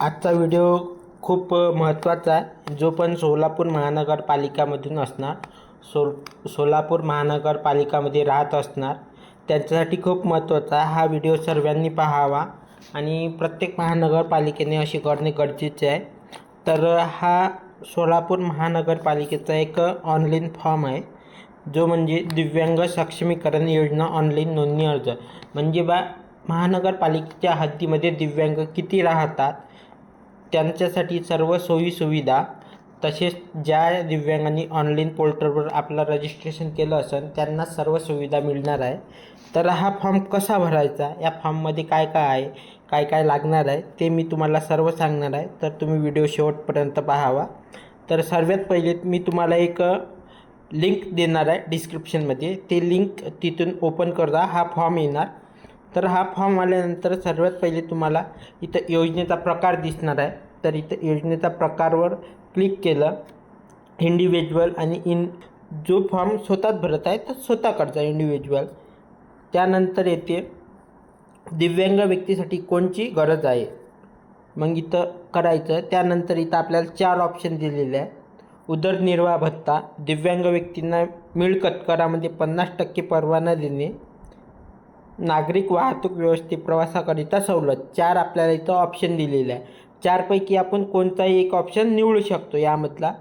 आजचा व्हिडिओ खूप महत्त्वाचा आहे. जो पण सोलापूर महानगरपालिकामधून असणार सो सोलापूर महानगरपालिकामध्ये राहत असणार त्यांच्यासाठी खूप महत्त्वाचा आहे. हा व्हिडिओ सर्वांनी पाहावा आणि प्रत्येक महानगरपालिकेने असे करणे गरजेचे आहे. तर हा सोलापूर महानगरपालिकेचा एक ऑनलाईन फॉर्म आहे. जो म्हणजे दिव्यांग सक्षमीकरण योजना ऑनलाईन नोंदणी अर्ज. म्हणजे बा महानगरपालिकेच्या हद्दीमध्ये दिव्यांग किती राहतात? त्यांच्यासाठी सर्व सोयीसुविधा तसेच ज्या दिव्यांगांनी ऑनलाईन पोर्टलवर आपलं रजिस्ट्रेशन केलं असेल त्यांना सर्व सुविधा मिळणार आहे. तर हा फॉर्म कसा भरायचा? या फॉर्ममध्ये काय काय आहे? काय काय लागणार आहे? ते मी तुम्हाला सर्व सांगणार आहे. तर तुम्ही व्हिडिओ शेवटपर्यंत पाहावा. तर सर्वात पहिले मी तुम्हाला एक लिंक देणार आहे डिस्क्रिप्शनमध्ये ते लिंक तिथून ओपन करता हा फॉर्म येणार. तर हा फॉर्म आल्यानंतर सर्वात पहिले तुम्हाला इथं योजनेचा प्रकार दिसणार आहे. तर इथं योजनेचा प्रकारवर क्लिक केलं. इंडिव्हिज्युअल आणि इन जो फॉर्म स्वतःच भरत आहे तर स्वतः इंडिव्हिज्युअल त्यानंतर येते दिव्यांग व्यक्तीसाठी कोणची गरज आहे? मग इथं करायचं त्यानंतर इथं आपल्याला चार ऑप्शन दिलेले आहे उदरनिर्वाह भत्ता दिव्यांग व्यक्तींना मिळकत करामध्ये पन्नास टक्के परवाना देणे नागरिक वाहतूक व्यवस्थेत प्रवासाकरिता सवलत. चार आपल्याला इथं ऑप्शन दिलेले आहे. चारपैकी आपण कोणताही एक ऑप्शन निवडू शकतो. यामधला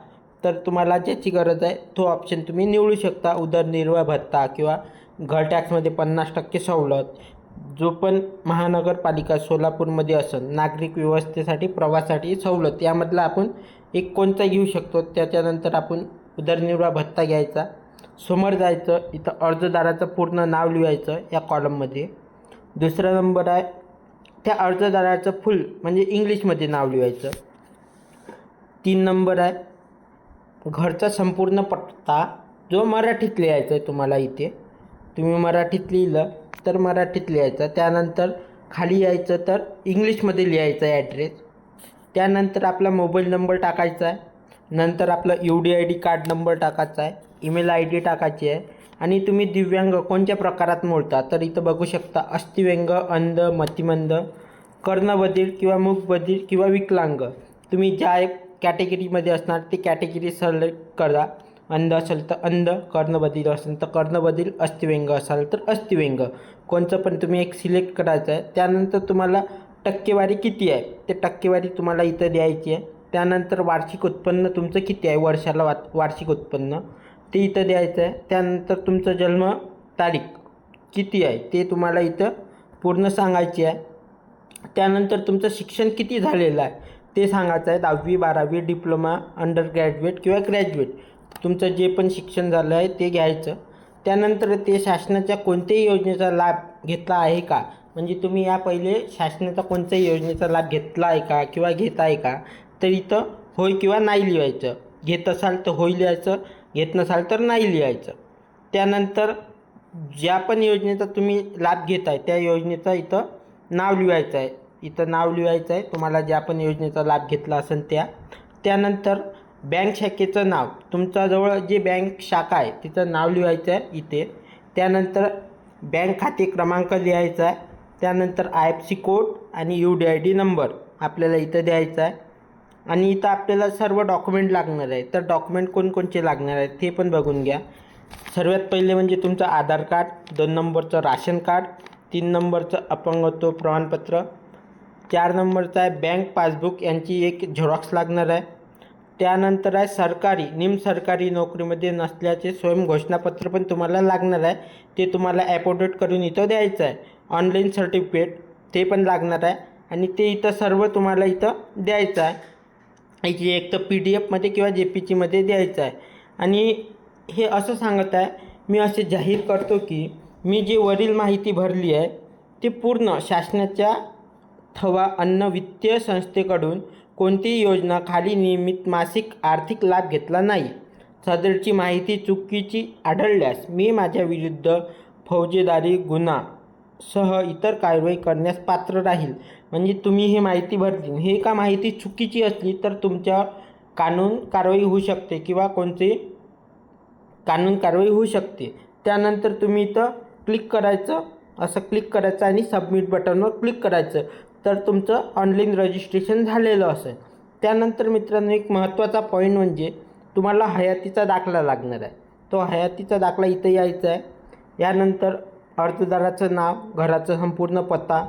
तर तुम्हाला ज्याची गरज आहे तो ऑप्शन तुम्ही निवडू शकता. उदरनिर्वाह भत्ता किंवा घर टॅक्समध्ये पन्नास टक्के सवलत. जो पण महानगरपालिका सोलापूरमध्ये असेल नागरिक व्यवस्थेसाठी प्रवासासाठी सवलत. यामधला आपण एक कोणता घेऊ शकतो? त्याच्यानंतर आपण उदरनिर्वाह भत्ता घ्यायचा. समोर जायचं इथं अर्जदाराचं पूर्ण नाव लिहायचं या कॉलममध्ये दुसरा नंबर आहे त्या अर्जदाराचं फुल म्हणजे इंग्लिशमध्ये नाव लिहायचं. तीन नंबर आहे घरचा संपूर्ण पत्ता जो मराठीत लिहायचा आहे तुम्हाला इथे. तुम्ही मराठीत लिहिलं तर मराठीत लिहायचं त्यानंतर खाली यायचं तर इंग्लिशमध्ये लिहायचं आहे ॲड्रेस त्यानंतर आपला मोबाईल नंबर टाकायचा आहे. नंतर आपलं U D I D card number टाकायचा आहे ईमेल आय डी टाकायची आहे आणि तुम्ही दिव्यांग कोणत्या प्रकारात मोडता तर इथं बघू शकता अस्थिव्यंग अंध मतिमंद कर्णबधीर किंवा मुखबधीर किंवा विकलांग. तुम्ही ज्या एक कॅटेगरीमध्ये असणार ती कॅटेगरी सिलेक्ट करा. अंध असेल तर अंध कर्णबधीर असेल तर कर्णबधीर अस्थिव्यंग असाल तर अस्थिव्यंग कोणचं पण तुम्ही एक सिलेक्ट करायचं आहे त्यानंतर तुम्हाला टक्केवारी किती आहे ते टक्केवारी तुम्हाला इथं द्यायची आहे. त्यानंतर वार्षिक उत्पन्न तुमचं किती आहे? वर्षाला वा वार्षिक उत्पन्न. ते इथं द्यायचं आहे. त्यानंतर तुमचं जन्म तारीख किती आहे? ते तुम्हाला इथं पूर्ण सांगायची आहे. त्यानंतर तुमचं शिक्षण किती झालेलं आहे? ते सांगायचं आहे. दहावी बारावी डिप्लोमा अंडर ग्रॅज्युएट किंवा ग्रॅज्युएट तुमचं जे पण शिक्षण झालं आहे ते घ्यायचं. त्यानंतर ते शासनाच्या कोणत्याही योजनेचा लाभ घेतला आहे का? म्हणजे तुम्ही या पहिले शासनाचा कोणत्याही योजनेचा लाभ घेतला आहे का? किंवा घेत आहे का? तर इथं होय किंवा नाही लिहायचं. घेत असाल तर होय लिहायचं घेत नसाल तर नाही लिहायचं. त्यानंतर ज्या पण योजनेचा तुम्ही लाभ घेत आहे त्या योजनेचं इथं नाव लिहायचं आहे. इथं नाव लिहायचं आहे. तुम्हाला ज्या पण योजनेचा लाभ घेतला असेल त्या. त्यानंतर बँक शाखेचं नाव. तुमच्याजवळ जे बँक शाखा आहे तिचं नाव लिहायचं आहे इथे. त्यानंतर बँक खाते क्रमांक लिहायचा आहे. त्यानंतर आय एफ सी कोड आणि U D I D number आपल्याला इथं द्यायचा आहे. आणि इथं आपल्याला सर्व डॉक्युमेंट लागणार आहे तर डॉक्युमेंट कोणकोणचे लागणार आहे ते पण बघून घ्या. सर्वात पहिले म्हणजे तुमचं आधार कार्ड दोन नंबरचं राशन कार्ड तीन नंबरचं अपंगत्व प्रमाणपत्र चार नंबरचं आहे बँक पासबुक यांची एक झेरॉक्स लागणार आहे. त्यानंतर आहे सरकारी निमसरकारी नोकरीमध्ये नसल्याचे स्वयं घोषणापत्र पण तुम्हाला लागणार आहे. ते तुम्हाला ॲपोडेट करून इथं द्यायचं आहे. ऑनलाईन सर्टिफिकेट ते पण लागणार आहे. आणि ते इथं सर्व तुम्हाला इथं द्यायचं आहे. याची एक तर पी डी एफमध्ये किंवा जे पी जीमध्ये द्यायचं आहे. आणि हे असं सांगत आहे मी असे जाहीर करतो की मी जी वरील माहिती भरली आहे ती पूर्ण शासनाच्या थवा अन्न वित्तीय संस्थेकडून कोणतीही योजना खाली नियमित मासिक आर्थिक लाभ घेतला नाही. सदरची माहिती चुकीची आढळल्यास मी माझ्या विरुद्ध फौजेदारी गुन्हा सह इतर कारवाई करण्यास पात्र राहील. म्हणजे तुम्ही हे माहिती भरली. हे का माहिती चुकीची असली तर तुमच्या कानून कारवाई होऊ शकते किंवा कोणती कानून कारवाई होऊ शकते. त्यानंतर तुम्ही इथं क्लिक करायचं असं क्लिक करायचं आणि सबमिट बटनवर क्लिक करायचं. तर तुमचं ऑनलाईन रजिस्ट्रेशन झालेलं असेल. त्यानंतर मित्रांनो एक महत्त्वाचा पॉईंट म्हणजे तुम्हाला हयातीचा दाखला लागणार आहे. तो हयातीचा दाखला इथं यायचा आहे. यानंतर अर्जदाराचं नाव घराचा संपूर्ण पत्ता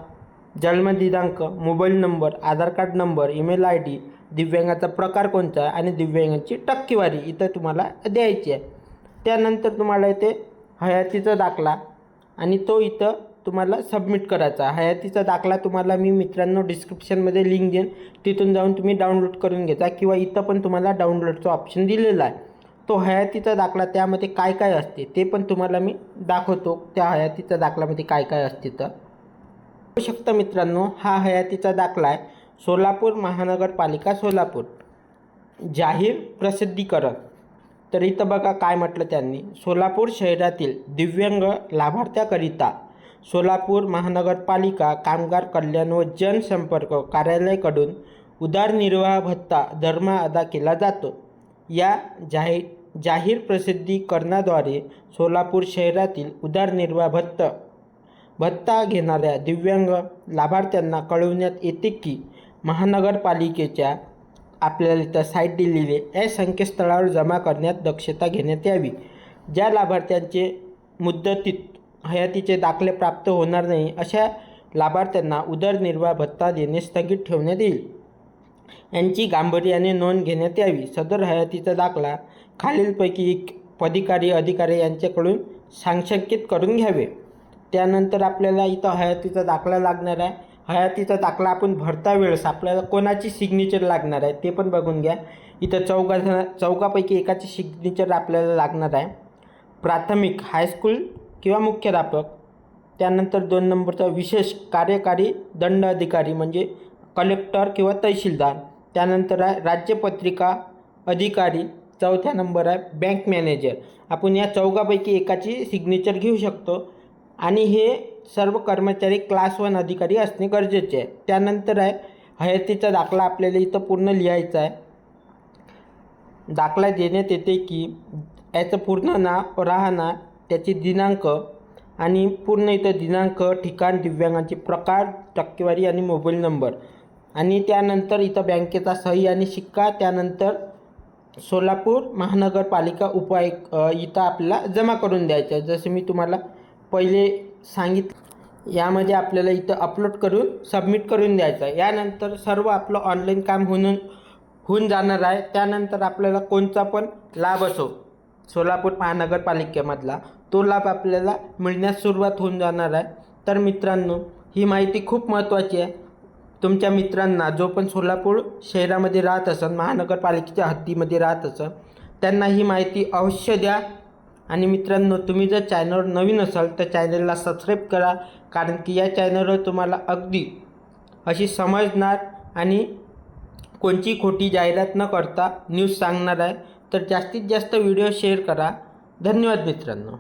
जन्मदिनांक mobile number Aadhaar card number email I D दिव्यांगाचा प्रकार कोणता आहे आणि दिव्यांगाची टक्केवारी इथं तुम्हाला द्यायची आहे. त्यानंतर तुम्हाला इथे हयातीचा दाखला आणि तो इथं तुम्हाला सबमिट करायचा हयातीचा दाखला तुम्हाला मी मित्रांनो डिस्क्रिप्शनमध्ये लिंक देईन. तिथून जाऊन तुम्ही डाउनलोड करून घेता किंवा इथं पण तुम्हाला डाउनलोडचं ऑप्शन दिलेलं आहे. तो हयातीचा दाखला त्यामध्ये काय काय असते ते पण तुम्हाला मी दाखवतो त्या हयातीचा दाखल्यामध्ये काय काय असते तर. बघू शकता मित्रांनो हा हयातीचा दाखला आहे सोलापूर महानगरपालिका सोलापूर. जाहीर प्रसिद्धीकरण. तर इथं बघा काय म्हटलं त्यांनी सोलापूर शहरातील दिव्यांग लाभार्थ्याकरिता सोलापूर महानगरपालिका कामगार कल्याण व जनसंपर्क कार्यालयाकडून उदारनिर्वाह भत्ता दरमहा अदा केला जातो. या जाहीर जाहीर प्रसिद्धीकरणाद्वारे सोलापूर शहरातील उदारनिर्वाह भत्ता भत्ता घेणाऱ्या दिव्यांग लाभार्थ्यांना कळवण्यात येते की महानगरपालिकेच्या आपल्याला इथं साईट दिलेली आहे. या संकेतस्थळावर जमा करण्यात दक्षता घेण्यात यावी. ज्या लाभार्थ्यांचे मुद्दतीत हयातीचे दाखले प्राप्त होणार नाही अशा लाभार्थ्यांना उदरनिर्वाह भत्ता देणे स्थगित ठेवण्यात येईल. यांची गांभीर्याने नोंद घेण्यात यावी. सदर हयातीचा दाखला खालीलपैकी एक अधिकारी अधिकारी यांच्याकडून सांशंकित करून घ्यावे. त्यानंतर आपल्याला इथं हयातीचा दाखला लागणार आहे. हयातीचा दाखला आपण भरता वेळेस आपल्याला कोणाची सिग्नेचर लागणार आहे ते पण बघून घ्या. इथं चौघा जण चौघापैकी एकाची सिग्नेचर आपल्याला लागणार आहे. प्राथमिक हायस्कूल किंवा मुख्याध्यापक. त्यानंतर दोन नंबरचा विशेष कार्यकारी दंड अधिकारी म्हणजे कलेक्टर किंवा तहसीलदार. त्यानंतर आहे राज्यपत्रिका अधिकारी चौथ्या नंबर आहे बँक मॅनेजर आपण या चौघापैकी एकाची सिग्नेचर घेऊ शकतो. आणि हे सर्व कर्मचारी क्लास वन अधिकारी असणे गरजेचे आहे. त्यानंतर आहे हयातीचा दाखला आपल्याला इथं पूर्ण लिहायचा आहे. दाखला देण्यात येते की याचं पूर्ण नाव राहणार त्याची दिनांक आणि पूर्ण इथं दिनांक ठिकाण दिव्यांगांचे प्रकार टक्केवारी आणि मोबाईल नंबर आणि त्यानंतर इथं बँकेचा सही आणि शिक्का त्यानंतर सोलापूर महानगरपालिका उपायुक्त इथं आपल्याला जमा करून द्यायचं आहे. जसं मी तुम्हाला पहिले सांगितलं यामध्ये आपल्याला इथं अपलोड करून सबमिट करून द्यायचं आहे. यानंतर सर्व आपलं ऑनलाईन काम होऊन होऊन जाणार आहे. त्यानंतर आपल्याला कोणता पण लाभ असो सोलापूर महानगरपालिकेमधला तो लाभ आपल्याला मिळण्यास सुरुवात होऊन जाणार आहे. तर मित्रांनो ही माहिती खूप महत्त्वाची आहे. तुमच्या मित्रांना जो पण सोलापूर शहरामध्ये राहत असेल महानगरपालिकेच्या हद्दीमध्ये राहत असेल त्यांना ही माहिती अवश्य द्या. आणि मित्रांनो तुम्ही जर चॅनलवर नवीन असाल तर चॅनलला सबस्क्राईब करा. कारण की या चॅनलवर तुम्हाला अगदी अशी समजणार आणि कोणची खोटी जाहिरात न करता न्यूज सांगणार आहे. तर जास्तीत जास्त व्हिडिओ शेअर करा. धन्यवाद मित्रांनो.